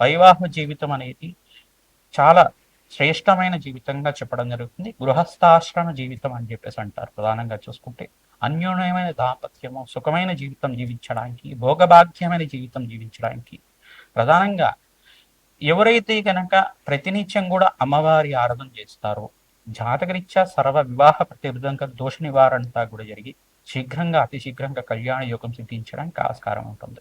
వైవాహ జీవితం అనేది చాలా శ్రేష్టమైన జీవితంగా చెప్పడం జరుగుతుంది. గృహస్థాశ్రమ జీవితం అని చెప్పేసి అంటారు. ప్రధానంగా చూసుకుంటే అన్యోన్యమైన దాంపత్యము సుఖమైన జీవితం జీవించడానికి భోగభాగ్యమైన జీవితం జీవించడానికి ప్రధానంగా ఎవరైతే కనుక ప్రతినిత్యం కూడా అమ్మవారి ఆరాధన చేస్తారో జాతకరీత్యా సర్వ వివాహ ప్రతిబంధక దోష నివారణంతా కూడా జరిగి శీఘ్రంగా అతి శీఘ్రంగా కళ్యాణ యోగం సిద్ధించడానికి ఆస్కారం ఉంటుంది.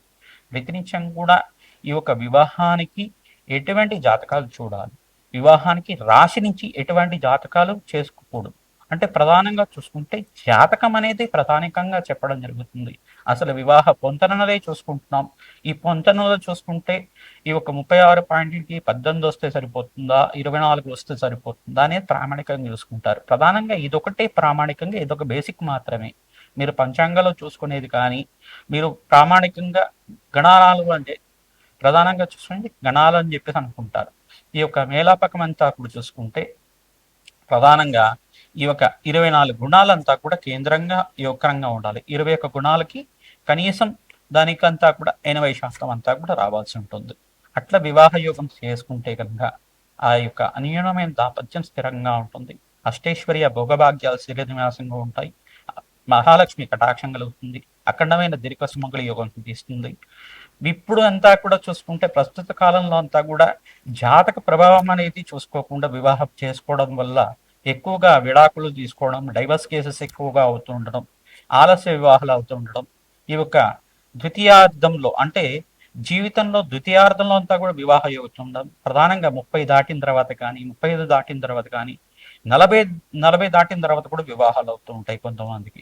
ప్రతినిత్యం కూడా ఈ యొక్క వివాహానికి ఎటువంటి జాతకాలు చూడాలి? వివాహానికి రాశి నుంచి ఎటువంటి జాతకాలు చేసుకోకూడదు? అంటే ప్రధానంగా చూసుకుంటే జాతకం అనేది ప్రధానికంగా చెప్పడం జరుగుతుంది. అసలు వివాహ పొంతనలే చూసుకుంటున్నాం. ఈ పొంతనలో చూసుకుంటే ఈ ఒక ముప్పై ఆరు పాయింట్కి పద్దెనిమిది వస్తే సరిపోతుందా? ఇరవై నాలుగు వస్తే సరిపోతుందా? అనేది ప్రామాణికంగా చూసుకుంటారు. ప్రధానంగా ఇదొకటే ప్రామాణికంగా ఇదొక బేసిక్ మాత్రమే. మీరు పంచాంగంలో చూసుకునేది కానీ మీరు ప్రామాణికంగా గణాలు అంటే ప్రధానంగా చూసుకుంటే గణాలు అని చెప్పేసి అనుకుంటారు. ఈ యొక్క మేలాపకం అంతా కూడా చూసుకుంటే ప్రధానంగా ఈ యొక్క ఇరవై నాలుగు గుణాలంతా కూడా కేంద్రంగా యోగకరంగా ఉండాలి. ఇరవై ఒక్క గుణాలకి కనీసం దానికంతా కూడా ఎనభై శాతం అంతా కూడా రావాల్సి ఉంటుంది. అట్లా వివాహ యోగం చేసుకుంటే కనుక ఆ యొక్క అన్యూనమైన దాపత్యం స్థిరంగా ఉంటుంది. అష్టేశ్వర్య భోగభాగ్యాలు స్థిరనివాసంగా ఉంటాయి. మహాలక్ష్మి కటాక్షం కలుగుతుంది. అఖండమైన దీర్ఘ సుమంగళ యోగం తీస్తుంది ఇప్పుడు అంతా కూడా చూసుకుంటే ప్రస్తుత కాలంలో అంతా కూడా జాతక ప్రభావం అనేది చూసుకోకుండా వివాహం చేసుకోవడం వల్ల ఎక్కువగా విడాకులు తీసుకోవడం డైవర్స్ కేసెస్ ఎక్కువగా అవుతూ ఉండడం ఆలస్య వివాహాలు అవుతూ ఉండడం ఈ యొక్క ద్వితీయార్థంలో అంటే జీవితంలో ద్వితీయార్థంలో అంతా కూడా వివాహ ఉండడం ప్రధానంగా ముప్పై దాటిన తర్వాత కానీ ముప్పై ఐదు దాటిన తర్వాత కానీ నలభై నలభై దాటిన తర్వాత కూడా వివాహాలు అవుతూ ఉంటాయి కొంతమందికి.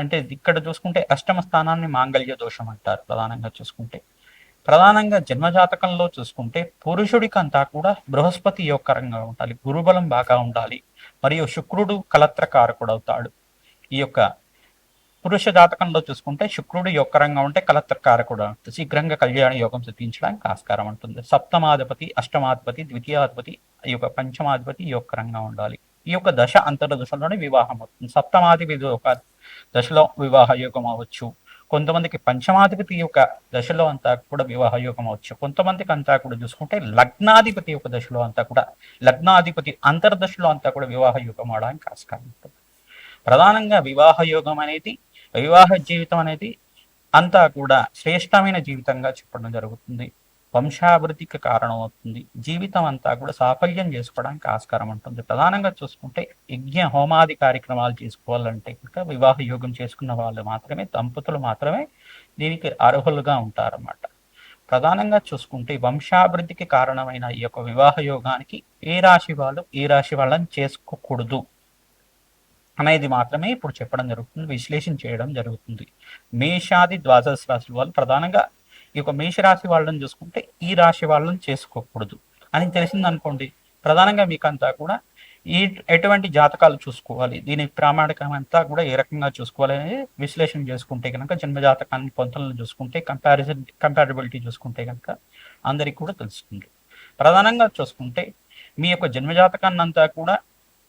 అంటే ఇక్కడ చూసుకుంటే అష్టమ స్థానాన్ని మాంగళ్య దోషం అంటారు ప్రధానంగా చూసుకుంటే. ప్రధానంగా జన్మజాతకంలో చూసుకుంటే పురుషుడికి అంతా కూడా బృహస్పతి యోగకరంగా ఉండాలి గురుబలం బాగా ఉండాలి మరియు శుక్రుడు కలత్రకారకుడు అవుతాడు ఈ యొక్క పురుష జాతకంలో చూసుకుంటే శుక్రుడు యొక్కరంగా ఉంటే కలత్రకారకుడు శీఘ్రంగా కళ్యాణ యోగం సిద్ధించడానికి ఆస్కారం ఉంటుంది. సప్తమాధిపతి అష్టమాధిపతి ద్వితీయాధిపతి ఈ యొక్క పంచమాధిపతి యొక్కరంగా ఉండాలి. ఈ యొక్క దశ అంతర దశలోనే వివాహం అవుతుంది. సప్తమాధిపతి ఒక దశలో వివాహ యోగం అవ్వచ్చు కొంతమందికి పంచమాధిపతి యొక్క దశలో అంతా కూడా వివాహ యోగం అవచ్చు కొంతమందికి అంతా కూడా చూసుకుంటే లగ్నాధిపతి యొక్క దశలో అంతా కూడా లగ్నాధిపతి అంతర్దశలో అంతా కూడా వివాహ యోగం అవడానికి ఆస్కారం ఉంటుంది. ప్రధానంగా వివాహ యోగం అనేది వివాహ జీవితం అనేది అంతా కూడా శ్రేష్టమైన జీవితంగా చెప్పడం జరుగుతుంది. వంశాభివృద్ధికి కారణం అవుతుంది జీవితం అంతా కూడా సాఫల్యం చేసుకోవడానికి ఆస్కారం ఉంటుంది. ప్రధానంగా చూసుకుంటే యజ్ఞ హోమాది కార్యక్రమాలు చేసుకోవాలంటే కనుక వివాహ యోగం చేసుకున్న వాళ్ళు మాత్రమే దంపతులు మాత్రమే దీనికి అర్హులుగా ఉంటారన్నమాట. ప్రధానంగా చూసుకుంటే వంశాభివృద్ధికి కారణమైన ఈ యొక్క వివాహ యోగానికి ఏ రాశి వాళ్ళు ఏ రాశి వాళ్ళని చేసుకోకూడదు అనేది మాత్రమే ఇప్పుడు చెప్పడం జరుగుతుంది విశ్లేషణ చేయడం జరుగుతుంది. మేషాది ద్వాదశ రాశుల వాళ్ళు ప్రధానంగా ఈ యొక్క మేషరాశి వాళ్ళని చూసుకుంటే ఈ రాశి వాళ్ళని చేసుకోకూడదు. అని తెలిసింది అనుకోండి ప్రధానంగా మీకు అంతా కూడా ఈ ఎటువంటి జాతకాలు చూసుకోవాలి దీని ప్రామాణికం అంతా కూడా ఏ రకంగా చూసుకోవాలి అనేది విశ్లేషణ చేసుకుంటే కనుక జన్మ జాతకాన్ని పొంతలను చూసుకుంటే కంపారిజన్ కంపారిబిలిటీ చూసుకుంటే కనుక అందరికి కూడా తెలుస్తుంది. ప్రధానంగా చూసుకుంటే మీ యొక్క జన్మ జాతకాన్ని అంతా కూడా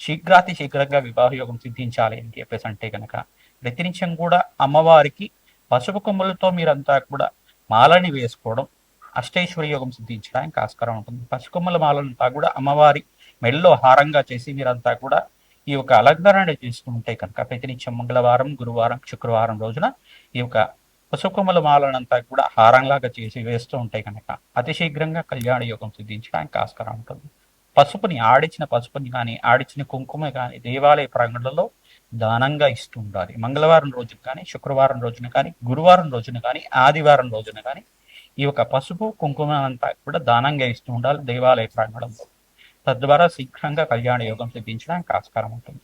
శీఘ్రాతి శీఘ్రంగా వివాహ యోగం సిద్ధించాలి అని చెప్పేసి అంటే కనుక ప్రతినిత్యం కూడా అమ్మవారికి పసుపు కొమ్ములతో మీరంతా కూడా మాలని వేసుకోవడం అష్టైశ్వర్య యోగం సిద్ధించడానికి ఆస్కారం ఉంటుంది. పసుకొమ్మల మాలంతా కూడా అమ్మవారి మెడలో హారంగా చేసి మీరంతా కూడా ఈ యొక్క అలంకరణ చేసుకుంటే కనుక ప్రతినిత్యం మంగళవారం గురువారం శుక్రవారం రోజున ఈ యొక్క పసుకొమ్మల మాలనంతా కూడా హారంలాగా చేసి వేస్తూ ఉంటే కనుక అతి శీఘ్రంగా కళ్యాణ యోగం సిద్ధించడానికి ఆస్కారం ఉంటుంది. పసుపుని ఆడిచిన పసుపుని కానీ ఆడిచిన కుంకుమ కానీ దేవాలయ ప్రాంగణంలో దానంగా ఇస్తూ ఉండాలి మంగళవారం రోజున కానీ శుక్రవారం రోజున కానీ గురువారం రోజున కానీ ఆదివారం రోజున కానీ ఈ యొక్క పసుపు కుంకుమ అంతా కూడా దానంగా ఇస్తూ ఉండాలి దేవాలయ ప్రాంగణంలో. తద్వారా శీఘ్రంగా కళ్యాణ యోగం సిద్ధించడానికి ఆస్కారం ఉంటుంది.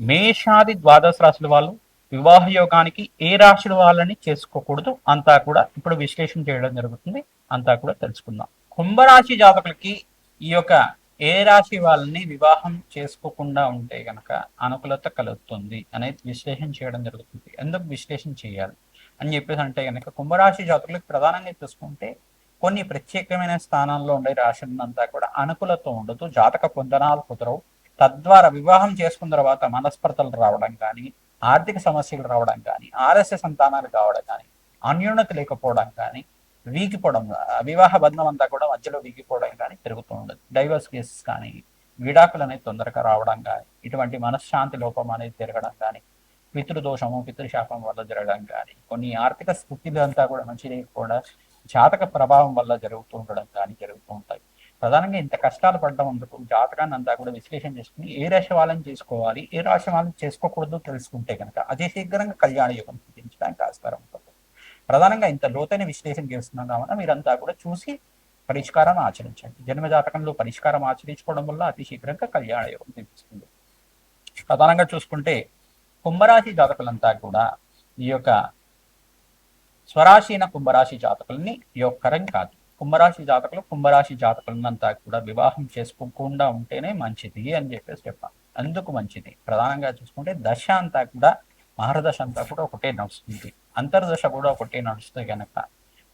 మేషాది ద్వాదశ రాశుల వాళ్ళు వివాహ యోగానికి ఏ రాశుల వాళ్ళని చేసుకోకూడదు అంతా కూడా ఇప్పుడు విశ్లేషణ చేయడం జరుగుతుంది. అంతా కూడా తెలుసుకుందాం. కుంభరాశి జాతకులకి ఈ యొక్క ఏ రాశి వాళ్ళని వివాహం చేసుకోకుండా ఉంటే గనక అనుకూలత కలుగుతుంది అనేది విశ్లేషణ చేయడం జరుగుతుంది. ఎందుకు విశ్లేషణ చేయాలి? అని చెప్పేసి అంటే కనుక కుంభరాశి జాతకులకు ప్రధానంగా చూసుకుంటే కొన్ని ప్రత్యేకమైన స్థానాల్లో ఉండే రాశులంతా కూడా అనుకూలత ఉండదు జాతక పొందనాలు కుదరవు. తద్వారా వివాహం చేసుకున్న తర్వాత మనస్పర్ధలు రావడం కానీ ఆర్థిక సమస్యలు రావడం కానీ ఆలస్య సంతానాలు కావడం కానీ అన్యోన్యత లేకపోవడం కానీ వీగిపోవడం వివాహ బంధం అంతా కూడా మధ్యలో వీగిపోవడం కానీ జరుగుతూ ఉండదు. డైవర్స్ కేసెస్ కానీ విడాకులు అనేది తొందరగా రావడం కానీ ఇటువంటి మనశ్శాంతి లోపం అనేది తిరగడం కానీ పితృదోషము పితృశాపం వల్ల జరగడం కానీ కొన్ని ఆర్థిక స్థితిలు అంతా కూడా మంచి లేకపోవడం జాతక ప్రభావం వల్ల జరుగుతూ ఉండడం కానీ జరుగుతూ ఉంటాయి. ప్రధానంగా ఇంత కష్టాలు పడడం అందుకు జాతకాన్ని అంతా కూడా విశ్లేషణ చేసుకుని ఏ రాశి వాళ్ళని చేసుకోవాలి ఏ రాశి వాళ్ళని చేసుకోకూడదు తెలుసుకుంటే కనుక అదే శీఘ్రంగా కళ్యాణ యుగం సిద్ధించడానికి ఆస్కారం ఉంటుంది. ప్రధానంగా ఇంత లోతైన విశ్లేషణ చేస్తున్నాం కావున మీరంతా కూడా చూసి పరిష్కారం ఆచరించండి. జన్మ జాతకంలో పరిష్కారం ఆచరించుకోవడం వల్ల అతి శీఘ్రంగా కళ్యాణ యోగం తెప్పిస్తుంది ప్రధానంగా చూసుకుంటే కుంభరాశి జాతకులంతా కూడా ఈ యొక్క స్వరాశీన కుంభరాశి జాతకుల్ని యోగకరం కాదు. కుంభరాశి జాతకులు కుంభరాశి జాతకులనంతా కూడా వివాహం చేసుకోకుండా ఉంటేనే మంచిది అని చెప్పేసి చెప్పాలి. అందుకు మంచిది. ప్రధానంగా చూసుకుంటే దశ అంతా కూడా మహారదశ అంతా కూడా ఒకటే నడుస్తుంది. అంతర్దశ కూడా ఒకటే నడుస్తుంది కనుక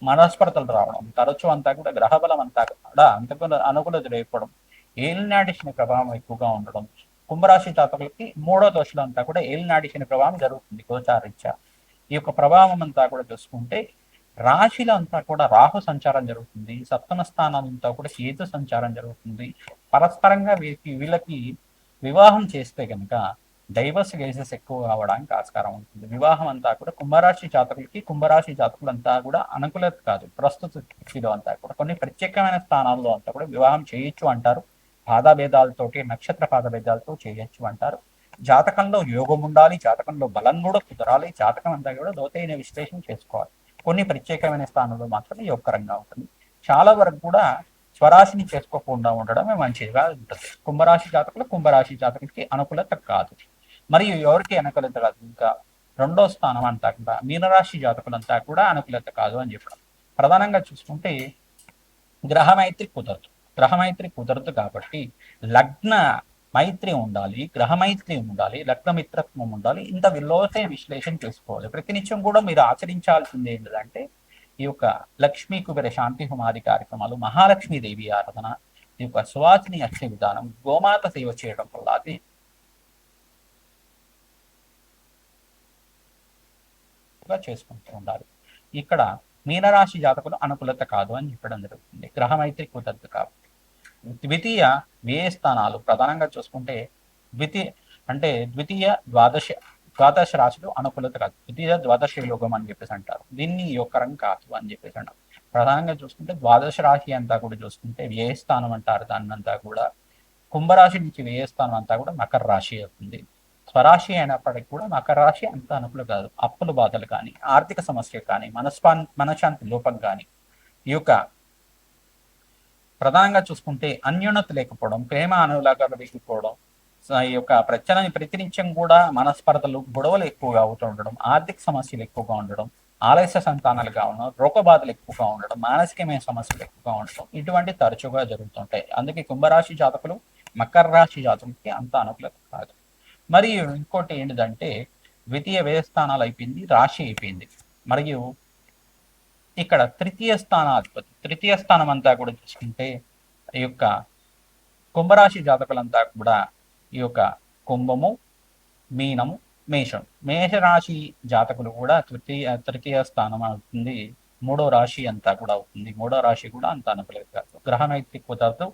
మనస్పర్ధలు రావడం తరచు అంతా కూడా గ్రహబలం అంతా కూడా అంతకు అనుకూలత లేకపోవడం ఏలినాటి శని ప్రభావం ఎక్కువగా ఉండడం కుంభరాశి జాతకులకి మూడో దశలో అంతా కూడా ఏలినాటి శని ప్రభావం జరుగుతుంది గోచారీత్యా. ఈ యొక్క ప్రభావం అంతా కూడా చూసుకుంటే రాశిలో అంతా కూడా రాహు సంచారం జరుగుతుంది సప్తమ స్థానాలంతా కూడా కేతు సంచారం జరుగుతుంది. పరస్పరంగా వీరికి వీళ్ళకి వివాహం చేస్తే కనుక డైవర్స్ కేసెస్ ఎక్కువ కావడానికి ఆస్కారం ఉంటుంది. వివాహం అంతా కూడా కుంభరాశి జాతకులకి కుంభరాశి జాతకులంతా కూడా అనుకూలత కాదు. ప్రస్తుత స్థితిలో అంతా కూడా కొన్ని ప్రత్యేకమైన స్థానాల్లో అంతా కూడా వివాహం చేయొచ్చు అంటారు. పాదభేదాలతోటి నక్షత్ర పాదభేదాలతో చేయొచ్చు అంటారు. జాతకంలో యోగం ఉండాలి జాతకంలో బలం కూడా కుదరాలి జాతకం అంతా కూడా లోతైన విశ్లేషణ చేసుకోవాలి. కొన్ని ప్రత్యేకమైన స్థానంలో మాత్రమే యోగకరంగా ఉంటుంది. చాలా వరకు కూడా స్వరాశిని చేసుకోకుండా ఉండడమే మంచిదిగా ఉంటుంది కుంభరాశి జాతకులు కుంభరాశి జాతకులకి అనుకూలత కాదు. మరియు ఎవరికి అనుకూలత కాదు. ఇంకా రెండో స్థానం అంతా కూడా మీనరాశి జాతకులంతా కూడా అనుకూలత కాదు అని చెప్పడం. ప్రధానంగా చూసుకుంటే గ్రహమైత్రి కుదరదు. గ్రహమైత్రి కుదరదు కాబట్టి లగ్న మైత్రి ఉండాలి గ్రహమైత్రి ఉండాలి లగ్న మిత్రత్వం ఉండాలి. ఇంత విలోసే విశ్లేషణ చేసుకోవాలి. ప్రతినిత్యం కూడా మీరు ఆచరించాల్సింది ఏంటంటే ఈ యొక్క లక్ష్మీ కుబేర శాంతి హుమాది కార్యక్రమాలు మహాలక్ష్మీదేవి ఆరాధన ఈ యొక్క సువాసిని అక్ష విధానం గోమాత సేవ చేయడం వల్ల అది చేసుకుంటూ ఉండాలి ఇక్కడ మీనరాశి జాతకులు అనుకూలత కాదు అని చెప్పడం జరుగుతుంది. గ్రహమైత్రి కుదరదు కాబట్టి. ద్వితీయ వ్యయ స్థానాలు ప్రధానంగా చూసుకుంటే ద్వితీయ అంటే ద్వితీయ ద్వాదశ ద్వాదశ రాశులు అనుకూలత కాదు. ద్వితీయ ద్వాదశ యోగం అని చెప్పేసి అంటారు. దీన్ని యోగకరం కాదు అని చెప్పేసి అంటారు. ప్రధానంగా చూసుకుంటే ద్వాదశ రాశి అంతా కూడా చూసుకుంటే వ్యయస్థానం అంటారు. దాన్ని అంతా కూడా కుంభరాశి నుంచి వ్యయస్థానం అంతా కూడా మకర రాశి అవుతుంది. స్వరాశి అయినప్పటికీ కూడా మకర రాశి అంత అనుకులు కాదు. అప్పుల బాధలు కానీ ఆర్థిక సమస్య కానీ మనస్పా మనశాంతి లోపం కానీ ఈ యొక్క ప్రధానంగా చూసుకుంటే అన్యోన్నత లేకపోవడం ప్రేమ అనులాగా లేకపోవడం ఈ యొక్క ప్రచలని ప్రతినిత్యం కూడా మనస్పర్ధలు గొడవలు ఎక్కువగా అవుతూ ఉండడం ఆర్థిక సమస్యలు ఎక్కువగా ఉండడం ఆలస్య సంతానాలుగా ఉండడం రోగబాధలు ఎక్కువగా ఉండడం మానసికమైన సమస్యలు ఎక్కువగా ఉండడం ఇటువంటి తరచుగా జరుగుతుంటాయి. అందుకే కుంభరాశి జాతకులు మకర రాశి జాతకులకి అంత అనుకూలత కాదు. మరియు ఇంకోటి ఏంటిదంటే ద్వితీయ వ్యయస్థానాలు అయిపోయింది రాశి అయిపోయింది. మరియు ఇక్కడ తృతీయ స్థానాధిపతి తృతీయ స్థానం అంతా కూడా చూసుకుంటే ఈ యొక్క కుంభరాశి జాతకులంతా కూడా ఈ యొక్క కుంభము మీనము మేషం. మేషరాశి జాతకులు కూడా తృతీయ తృతీయ స్థానం అవుతుంది మూడో రాశి అంతా కూడా అవుతుంది. మూడో రాశి కూడా అంత అనుకూలత గ్రహం అయితే కుదరదు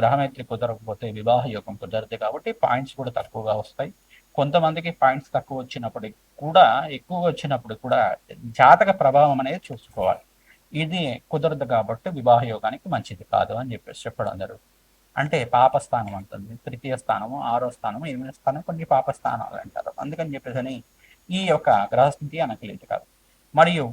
గ్రహమైత్రి కుదరకపోతే వివాహ యోగం కుదరదు కాబట్టి పాయింట్స్ కూడా తక్కువగా వస్తాయి. కొంతమందికి పాయింట్స్ తక్కువ వచ్చినప్పటికి కూడా ఎక్కువ వచ్చినప్పుడు కూడా జాతక ప్రభావం అనేది చూసుకోవాలి. ఇది కుదరదు కాబట్టి వివాహ యోగానికి మంచిది కాదు అని చెప్పేసి చెప్పడం జరుగుతుంది. అంటే పాప స్థానం అంటుంది. తృతీయ స్థానము ఆరో స్థానము ఎనిమిది స్థానం కొన్ని పాప స్థానాలు అంటారు. అందుకని చెప్పేసి ఈ యొక్క గ్రహస్థితి అనకలేదు కాదు. మరియు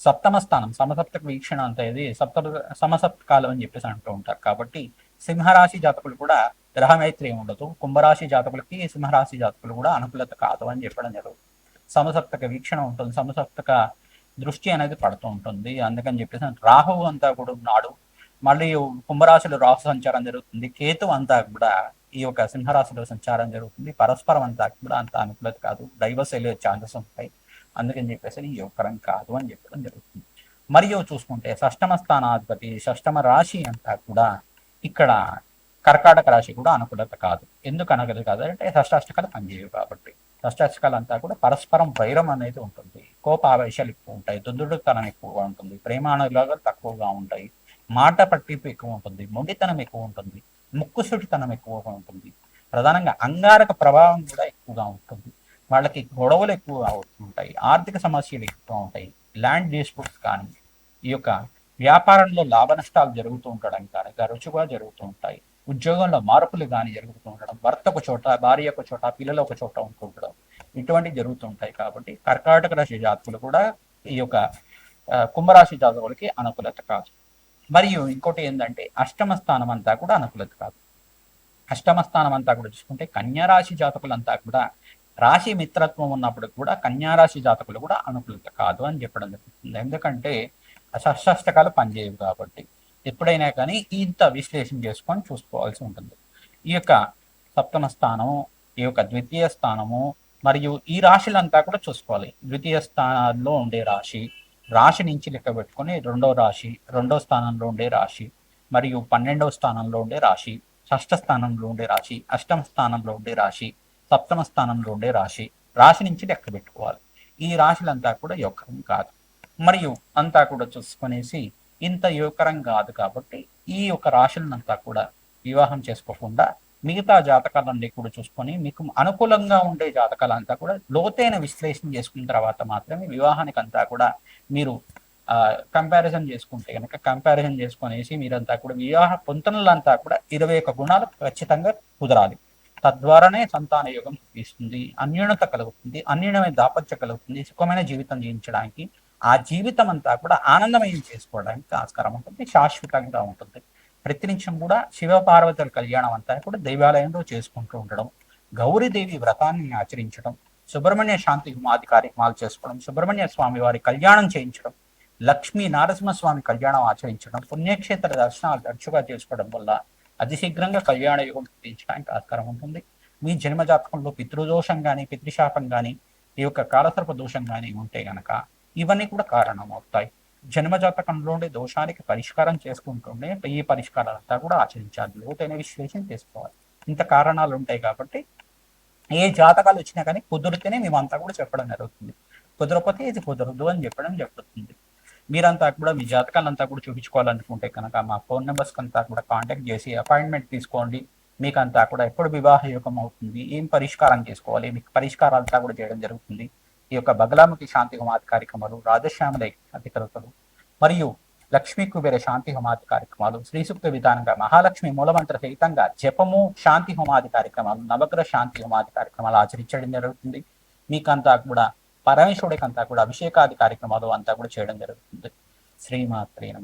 సప్తమ స్థానం సమసప్తక వీక్షణ అంత ఇది సప్త సమసప్త కాలం అని చెప్పేసి అంటూ ఉంటారు. కాబట్టి సింహరాశి జాతకులు కూడా గ్రహమైత్రి ఉండదు. కుంభరాశి జాతకులకి సింహరాశి జాతకులు కూడా అనుకూలత కాదు అని చెప్పడం జరుగుతుంది. సమసప్తక వీక్షణ ఉంటుంది. సమసప్తక దృష్టి అనేది పడుతూ ఉంటుంది. అందుకని చెప్పేసి రాహువు అంతా కూడా ఉన్నాడు. మళ్ళీ కుంభరాశిలో రాహు సంచారం జరుగుతుంది. కేతు అంతా కూడా ఈ యొక్క సింహరాశిలో సంచారం జరుగుతుంది. పరస్పరం అంతా కూడా అంత అనుకూలత కాదు. డైవర్స్ వెళ్ళే ఛాన్సెస్ ఉంటాయి. అందుకని చెప్పేసి ఈ యువకరం కాదు అని చెప్పడం జరుగుతుంది. మరియు చూసుకుంటే షష్టమ స్థానాధిపతి షష్టమ రాశి అంతా కూడా ఇక్కడ కర్కాటక రాశి కూడా అనుకూలత కాదు. ఎందుకు అనుకూలత కాదు అంటే షష్టాష్టకాలు పనిచేయవు కాబట్టి. షష్టాష్టకాలు అంతా కూడా పరస్పరం వైరం అనేది ఉంటుంది. కోపావేశాలు ఎక్కువ ఉంటాయి. దుందుడుతనం ఎక్కువగా ఉంటుంది. ప్రేమానులాగా తక్కువగా ఉంటాయి. మాట పట్టింపు ఎక్కువ ఉంటుంది. మొండితనం ఎక్కువ ఉంటుంది. ముక్కుసుటితనం ఎక్కువగా ఉంటుంది. ప్రధానంగా అంగారక ప్రభావం కూడా ఎక్కువగా ఉంటుంది. వాళ్ళకి గొడవలు ఎక్కువ అవుతుంటాయి ఆర్థిక సమస్యలు ఎక్కువ ఉంటాయి. ల్యాండ్ డిస్ప్యూట్స్ కానీ ఈ యొక్క వ్యాపారంలో లాభ నష్టాలు జరుగుతూ ఉండడం కానీ గరుచుగా జరుగుతూ ఉంటాయి. ఉద్యోగంలో మార్పులు కానీ జరుగుతూ ఉండడం భర్త ఒక చోట భార్య ఒక చోట పిల్లలు ఒక చోట ఉంటుండడం ఇటువంటివి జరుగుతూ ఉంటాయి కాబట్టి కర్కాటక రాశి జాతకులు కూడా ఈ యొక్క కుంభరాశి జాతకులకి అనుకూలత కాదు. మరియు ఇంకోటి ఏంటంటే అష్టమ స్థానం అంతా కూడా అనుకూలత కాదు. అష్టమ స్థానం అంతా కూడా చూసుకుంటే కన్యారాశి జాతకులంతా కూడా రాశి మిత్రత్వం ఉన్నప్పుడు కూడా కన్యారాశి జాతకులు కూడా అనుకూలత కాదు అని చెప్పడం జరుగుతుంది. ఎందుకంటే షష్టాష్టకాలు పనిచేయవు కాబట్టి. ఎప్పుడైనా కానీ ఇంత విశ్లేషణ చేసుకొని చూసుకోవాల్సి ఉంటుంది. ఈ యొక్క సప్తమ స్థానము ఈ యొక్క ద్వితీయ స్థానము మరియు ఈ రాశులంతా కూడా చూసుకోవాలి. ద్వితీయ స్థానాల్లో ఉండే రాశి రాశి నుంచి లెక్క పెట్టుకొని రెండో రాశి రెండో స్థానంలో ఉండే రాశి మరియు పన్నెండవ స్థానంలో ఉండే రాశి షష్ఠ స్థానంలో ఉండే రాశి అష్టమ స్థానంలో ఉండే రాశి సప్తమ స్థానంలో ఉండే రాశి రాశి నుంచి లెక్క పెట్టుకోవాలి. ఈ రాశులంతా కూడా యోగకరం కాదు. మరియు అంతా కూడా చూసుకునేసి ఇంత యువకరం కాదు కాబట్టి ఈ యొక్క రాశులనంతా కూడా వివాహం చేసుకోకుండా మిగతా జాతకాలన్నీ కూడా చూసుకొని మీకు అనుకూలంగా ఉండే జాతకాలంతా కూడా లోతైన విశ్లేషణ చేసుకున్న తర్వాత మాత్రమే వివాహానికి అంతా కూడా మీరు కంపారిజన్ చేసుకుంటే కనుక కంపారిజన్ చేసుకునేసి మీరంతా కూడా వివాహ పొంతనలంతా కూడా ఇరవై ఒక గుణాలు ఖచ్చితంగా కుదరాలి. తద్వారానే సంతాన యోగం ఇస్తుంది అన్యూనత కలుగుతుంది అన్యూనమైన దాపత్య కలుగుతుంది సుఖమైన జీవితం జీవించడానికి ఆ జీవితం అంతా కూడా ఆనందమయం చేసుకోవడానికి ఆస్కారం ఉంటుంది శాశ్వతంగా ఉంటుంది. ప్రతి నిమిషం కూడా శివపార్వతుల కళ్యాణం అంతా కూడా దైవాలయంలో చేసుకుంటూ ఉండడం గౌరీదేవి వ్రతాన్ని ఆచరించడం సుబ్రహ్మణ్య శాంతి హుమాది కార్యక్రమాలు చేసుకోవడం సుబ్రహ్మణ్య స్వామి వారి కళ్యాణం చేయించడం లక్ష్మీ నారసింహస్వామి కళ్యాణం ఆచరించడం పుణ్యక్షేత్ర దర్శనాలు తరచుగా చేసుకోవడం వల్ల అతి శీఘ్రంగా కళ్యాణ యోగం తీర్చడానికి ఆస్కారం ఉంటుంది. మీ జన్మజాతకంలో పితృదోషం కానీ పితృశాపం కానీ ఈ యొక్క కాలసర్ప దోషం కానీ ఉంటే గనక ఇవన్నీ కూడా కారణం అవుతాయి జన్మ దోషానికి పరిష్కారం చేసుకుంటుండే ఈ పరిష్కారాలంతా కూడా ఆచరించాలి. లోతైన విశ్లేషణ చేసుకోవాలి. ఇంత కారణాలు ఉంటాయి కాబట్టి ఏ జాతకాలు వచ్చినా కానీ కుదిరితేనే మేమంతా కూడా చెప్పడం జరుగుతుంది. కుదరకపోతే ఇది కుదరదు అని చెప్పడం జరుగుతుంది. మీరంతా కూడా మీ జాతకాలంతా కూడా చూపించుకోవాలనుకుంటే కనుక మా ఫోన్ నెంబర్స్ అంతా కూడా కాంటాక్ట్ చేసి అపాయింట్మెంట్ తీసుకోండి. మీకంతా కూడా ఎప్పుడు వివాహ యోగం అవుతుంది? ఏం పరిష్కారం చేసుకోవాలి? మీకు పరిష్కారాలంతా కూడా చేయడం జరుగుతుంది. ఈ యొక్క బగలాముఖి శాంతి హోమాది కార్యక్రమాలు రాజశ్యామలై అధికరతలు. మరియు లక్ష్మీ కుబేర శాంతి హోమాది కార్యక్రమాలు శ్రీసూక్త విధానంగా మహాలక్ష్మి మూలమంత్ర సహితంగా జపము శాంతి హోమాది కార్యక్రమాలు నవగ్రహ శాంతి హోమాది కార్యక్రమాలు ఆచరించడం జరుగుతుంది. మీకంతా కూడా పరమేశ్వరుడికి అంతా కూడా అభిషేకాది కార్యక్రమాలు అంతా కూడా చేయడం జరుగుతుంది. శ్రీమాత్రే నమ.